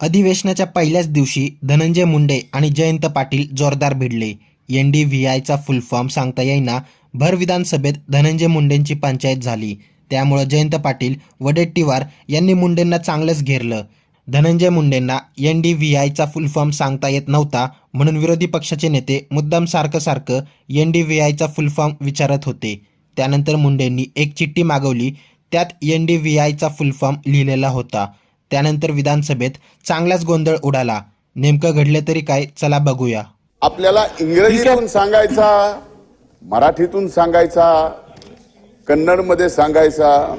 अधिवेशनाच्या पहिल्याच दिवशी धनंजय मुंडे आणि जयंत पाटील जोरदार भिडले. एन डी व्ही आयचा फुल फॉर्म सांगता येईना. भर विधानसभेत धनंजय मुंडेंची पंचायत झाली. त्यामुळं जयंत पाटील वडेट्टीवार यांनी मुंडेंना चांगलंच घेरलं. धनंजय मुंडेंना एन डी व्ही आयचा फुल फॉर्म सांगता येत नव्हता म्हणून विरोधी पक्षाचे नेते मुद्दाम सारखं सारखं एन डी व्ही आयचा फुल फॉर्म विचारत होते. त्यानंतर मुंडेंनी एक चिठ्ठी मागवली. त्यात एन डी व्ही आयचा फुल फॉर्म लिहिलेला होता. त्यानंतर विधानसभेत चांगलाच गोंधळ उडाला. नेमकं घडले तरी काय? चला बघूया. आपल्याला इंग्रजीतून सांगायचा मराठीतून सांगायचा कन्नडमध्ये सांगायचा.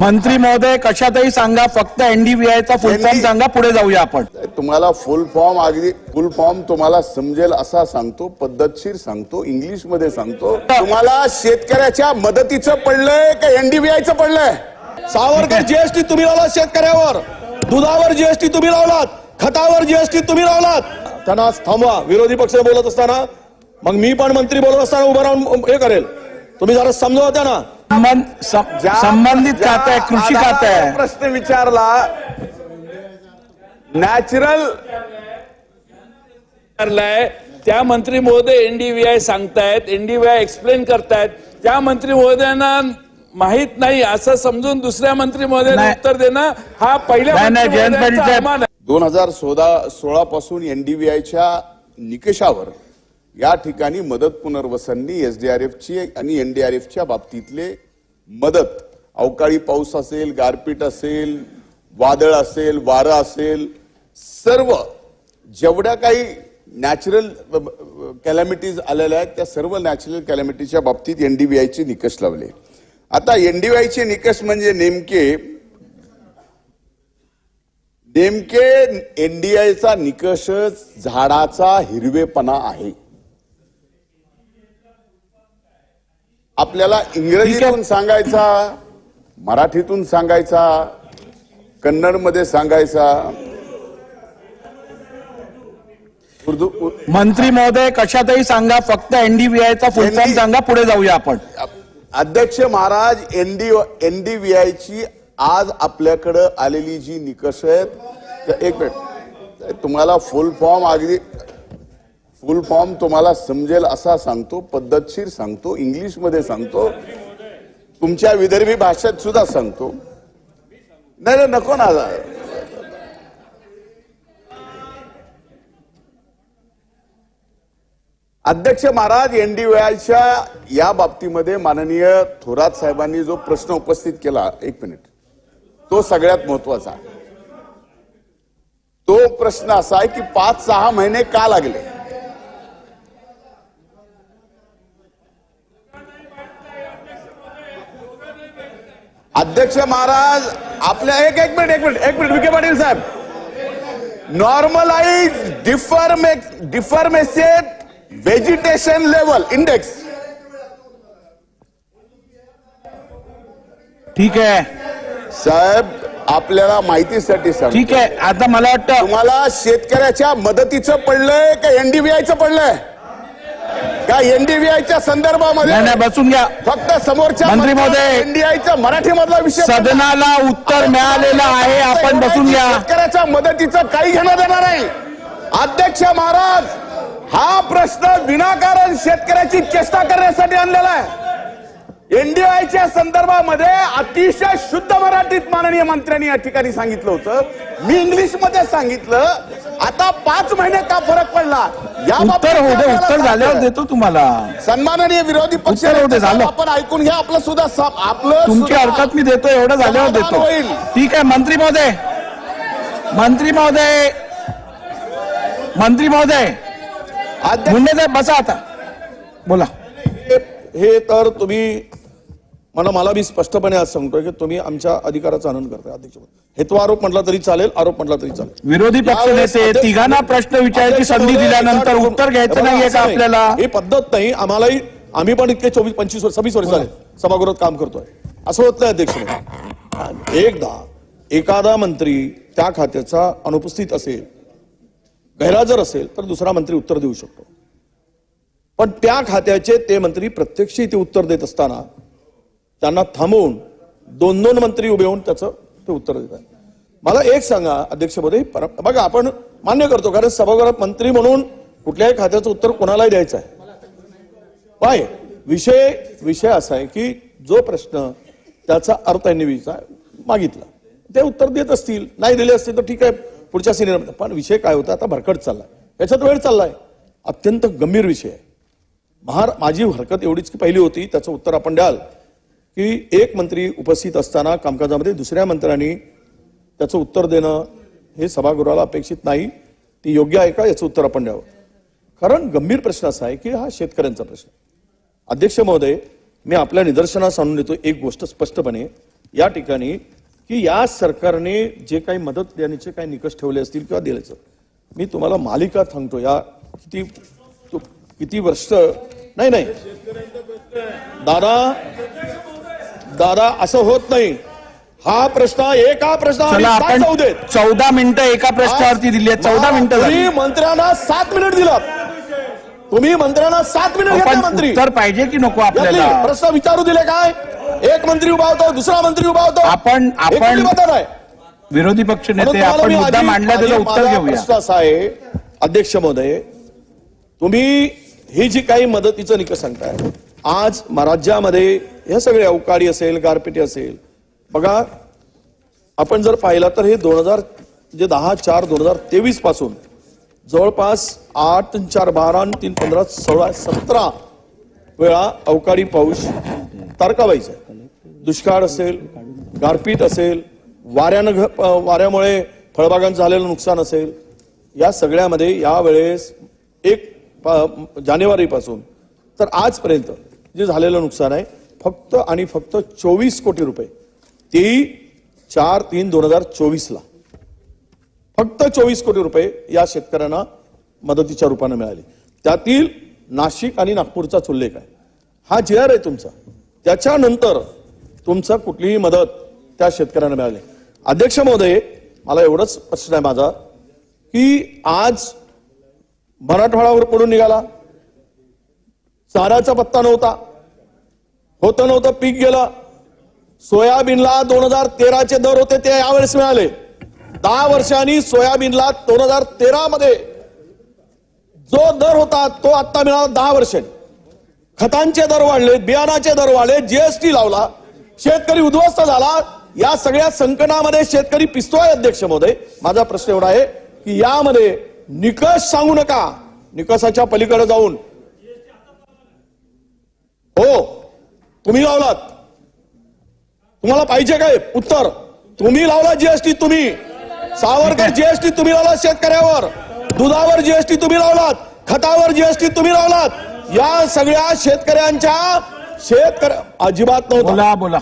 मंत्री महोदय कशातही सांगा फक्त एनडीबीआयचा फुल फॉर्म सांगा पुढे जाऊया आपण. तुम्हाला फुल फॉर्म अगदी फुल फॉर्म तुम्हाला समजेल असा सांगतो पद्धतशीर सांगतो इंग्लिशमध्ये सांगतो तुम्हाला शेतकऱ्याच्या मदतीचं पडलंय का एनडीबीआयचं पडलंय? सावरकर जीएसटी तुम्ही लावलात शेतकऱ्यावर. दुधावर जीएसटी तुम्ही लावलात. खतावर जीएसटी तुम्ही लावलात. त्यांना थांबवा. विरोधी पक्ष बोलत असताना मग मी पण मंत्री बोलत असताना उभं राहून हे करेल. तुम्ही जरा समजावा त्यांना. संबंधित खातं आहे कृषी खातं आहे. प्रश्न विचारला नॅचरल विचारलाय. त्या मंत्री महोदय एनडीव्हीआय सांगतायत एनडीव्हीआय एक्सप्लेन करतायत. त्या मंत्री महोदयांना माहीत नाही असं समजून दुसऱ्या मंत्री महोदयांना नाही. उत्तर देणं हा पहिल्या दोन हजार सोळा सोळा पासून एनडीबीआयच्या निकषावर या ठिकाणी मदत पुनर्वसननी एसडीआरएफची आणि एनडीआरएफच्या बाबतीतले मदत. अवकाळी पाऊस असेल गारपीट असेल वादळ असेल वारं असेल सर्व जेवढ्या काही नॅचरल कॅलॅमिटीज आलेल्या आहेत त्या सर्व नॅचरल कॅलॅमिटीच्या बाबतीत एनडीबीआयचे निकष लावले. आता एनडीबीआयचे निकष म्हणजे नेमके नेमके एनडीआयचा निकषच झाडाचा हिरवेपणा आहे. आपल्याला इंग्रजीतून सांगायचा मराठीतून सांगायचा कन्नडमध्ये सांगायचा. उर्दू मंत्री महोदय कशातही सांगा फक्त एनडीबीआयचा फुल फॉर्म ND सांगा पुढे जाऊया आपण. अध्यक्ष महाराज एनडी एनडीव्हीआयची आज आपल्याकडं आलेली जी निकष आहेत एक मिनिट. तुम्हाला फुल फॉर्म अगदी फुल फॉर्म तुम्हाला समजेल असा सांगतो पद्धतशीर सांगतो इंग्लिशमध्ये सांगतो. तुमच्या विदर्भी भाषेत सुद्धा सांगतो. नाही नाही, नको ना अध्यक्ष महाराज एनडीव्हीआयच्या या बाबतीमध्ये माननीय थोरात साहेबांनी जो प्रश्न उपस्थित केला एक मिनिट. तो सगळ्यात महत्त्वाचा आहे. तो प्रश्न असा आहे की पाच सहा महिने का लागले? अध्यक्ष महाराज आपल्या एक एक मिनिट एक मिनिट एक मिनिट विखे पाटील साहेब. Normalise difference difference vegetation level index ठीक आहे. साहेब आपल्याला माहितीसाठी सांग ठीक आहे. आता मला वाटतं तुम्हाला शेतकऱ्याच्या मदतीचं पडलंय का एनडीबीआयचं पडलंय? का एनडीबीआयच्या संदर्भामध्ये नाही नाही बसून घ्या. फक्त समोरच्या मंत्री महोदय, एनडीआयचा मराठी मधला विषय सदनाला उत्तर मिळालेलं आहे. आपण बसून घ्या. शेतकऱ्याच्या मदतीचं काही घेणं देणार नाही. अध्यक्ष महाराज हा प्रश्न विनाकारण शेतकऱ्याची चेष्टा करण्यासाठी आणलेला आहे. एनडीआयच्या संदर्भामध्ये अतिशय शुद्ध मराठीत माननीय मंत्र्यांनी या ठिकाणी सांगितलं होतं. मी इंग्लिशमध्ये सांगितलं. आता पाच महिने का फरक पडला? या उत्तर दे उत्तर झाल्यावर देतो तुम्हाला. सन्माननीय विरोधी पक्ष. आपण ऐकून घ्या आपलं सुद्धा आपलं तुमची सुद्धा हरकत मी देतो एवढं झाल्यावर देतो. ठीक आहे मंत्री महोदय. मंत्री महोदय. मंत्री महोदय. मुंडे साहेब बसा आता. बोला. हे- तर तुम्ही मला मला मी स्पष्टपणे आज सांगतोय की तुम्ही आमच्या अधिकाराचा आनंद करताय अध्यक्ष हेतू आरोप म्हटला तरी चालेल आरोप म्हटला तरी चालेल. विरोधी पक्ष नेते तिघांना प्रश्न विचारायची संधी दिल्यानंतर उत्तर घ्यायचं नाहीये असं का नाही. आपल्याला? ही पद्धत नाही आम्हालाही आम्ही पण इतके चोवीस पंचवीस वर्ष सव्वीस वर्ष झाले सभागृहात काम करतोय. असं होत नाही अध्यक्ष. एकदा एखादा मंत्री त्या खात्याचा अनुपस्थित असेल गैरहजर असेल तर दुसरा मंत्री उत्तर देऊ शकतो. पण त्या खात्याचे ते मंत्री प्रत्यक्ष ते उत्तर देत असताना त्यांना थांबवून दोन दोन मंत्री उभे होऊन त्याचं ते उत्तर देतात. मला एक सांगा अध्यक्षपदे पर- बघा आपण मान्य करतो कारण सभागृहात मंत्री म्हणून कुठल्याही खात्याचं उत्तर कोणालाही द्यायचं आहे. पाय विषय विषय असा आहे की जो प्रश्न त्याचा अर्थ त्यांनी विचार मागितला. ते उत्तर देत असतील नाही दिले असतील तर ठीक आहे. पुढच्या सिनियर पण विषय काय होता? आता भरकट चालला याच्यात वेळ चालला आहे अत्यंत गंभीर विषय आहे. महार माझी हरकत एवढीच की पहिली होती त्याचं उत्तर आपण द्याल की एक मंत्री उपस्थित असताना कामकाजामध्ये दुसऱ्या मंत्र्यांनी त्याचं उत्तर देणं हे सभागृहाला अपेक्षित नाही. ती योग्य आहे का? याचं उत्तर आपण द्यावं. कारण गंभीर प्रश्न असा आहे की हा शेतकऱ्यांचा प्रश्न अध्यक्ष महोदय मी आपल्या निदर्शनास आणून देतो एक गोष्ट स्पष्टपणे. या ठिकाणी की या सरकारने जे काही मदत देण्याचे काही निकष ठेवले असतील किंवा दिल्याचं मी तुम्हाला मालिका सांगतो. या किती तो- किती वर्ष नाही नाही. दादा दादा असं होत नाही. हा प्रश्न एका प्रश्नावर चौदा मिनिटं एका प्रश्नावरती दिली चौदा मिनिटं तुम्ही मंत्र्यांना सात मिनिट दिलात. तुम्ही मंत्र्यांना सात मिनिट मंत्री. उत्तर पाहिजे की नको आपल्याला? प्रश्न विचारू दिले काय? एक मंत्री उभा होतो दुसरा मंत्री उभा होतो आपण- आपण- विरोधी पक्ष नेते आपण मुद्दा मांडला आधी उत्तर घेऊया. असा आहे अध्यक्ष महोदय तुम्ही ही जी काही मदतीचं निकष सांगताय आज राज्यामध्ये हे सगळे अवकाळी असेल गारपेटी असेल बघा आपण जर पाहिलं तर हे दोन हजार जे दहा चार दोन हजार तेवीसपासून जवळपास आठ चार बारा आणि तीन पंधरा सोळा सतरा वेळा अवकाळी पाऊस तारकाबाईचा दुष्काळ असेल गारपीट असेल वाऱ्यानं घ- वाऱ्यामुळे फळबागांचं झालेलं नुकसान असेल या सगळ्यामध्ये यावेळेस एक जानेवारीपासून तर आजपर्यंत जे झालेलं नुकसान आहे फक्त आणि फक्त चोवीस कोटी रुपये. तेही चार तीन दोन हजार चोवीसला. फक्त चोवीस कोटी रुपये या शेतकऱ्यांना मदतीच्या रूपानं मिळाले. त्यातील नाशिक आणि नागपूरचाच उल्लेख आहे. हा जी आर आहे तुमचा. त्याच्यानंतर तुमचं कुठलीही मदत त्या शेतकऱ्यांना मिळाली. अध्यक्ष महोदय मला एवढंच प्रश्न आहे माझा की आज मराठवाड्यावर पडून निघाला. चाऱ्याचा पत्ता नव्हता. होतं नव्हतं पीक गेलं. सोयाबीनला दोन हजार तेराचे दर होते ते यावेळेस मिळाले. दहा वर्षांनी सोयाबीनला दोन हजार तेरा मध्ये जो दर होता तो आता मिळाला दहा वर्षांनी. खतांचे दर वाढले बियाणाचे दर वाढले जीएसटी लावला शेतकरी उद्ध्वस्त झाला. या सगळ्या संकटामध्ये शेतकरी पिसतोय अध्यक्ष महोदय माझा प्रश्न एवढा आहे की यामध्ये निकष सांगू नका. निकषाच्या पलीकडे जाऊन. हो. तुम्ही लावलात. तुम्हाला पाहिजे काय? उत्तर. तुम्ही लावला जीएसटी तुम्ही. सावरकर जीएसटी तुम्ही लावला शेतकऱ्यावर. दुधावर जीएसटी तुम्ही लावलात. खतावर जीएसटी तुम्ही लावलात. या सगळ्या शेतकऱ्यांच्या शेतकऱ्या अजिबात नव्हता. बोला बोला.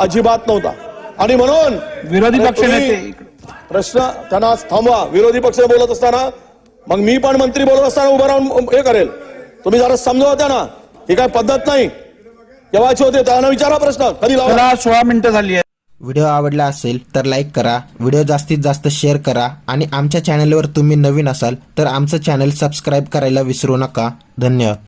अजिबात नव्हता. आणि म्हणून विरोधी पक्ष तुम्ही प्रश्न त्यांना थांबवा. विरोधी पक्ष बोलत असताना मग मी पण मंत्री बोलत असताना उभं राहून हे करेल. तुम्ही जरा समजवा त्यांना. ही काय पद्धत नाही. केव्हाचे होते? त्यांना विचारा प्रश्न. कधी लावला? चला सोळा मिनिटं झाली आहेत. व्हिडिओ आवडला असेल तर लाईक करा व्हिडिओ जास्तीत जास्त शेअर करा आणि आमच्या चॅनलवर तुम्ही नवीन असाल तर आमचं चॅनल सबस्क्राईब करायला विसरू नका. धन्यवाद.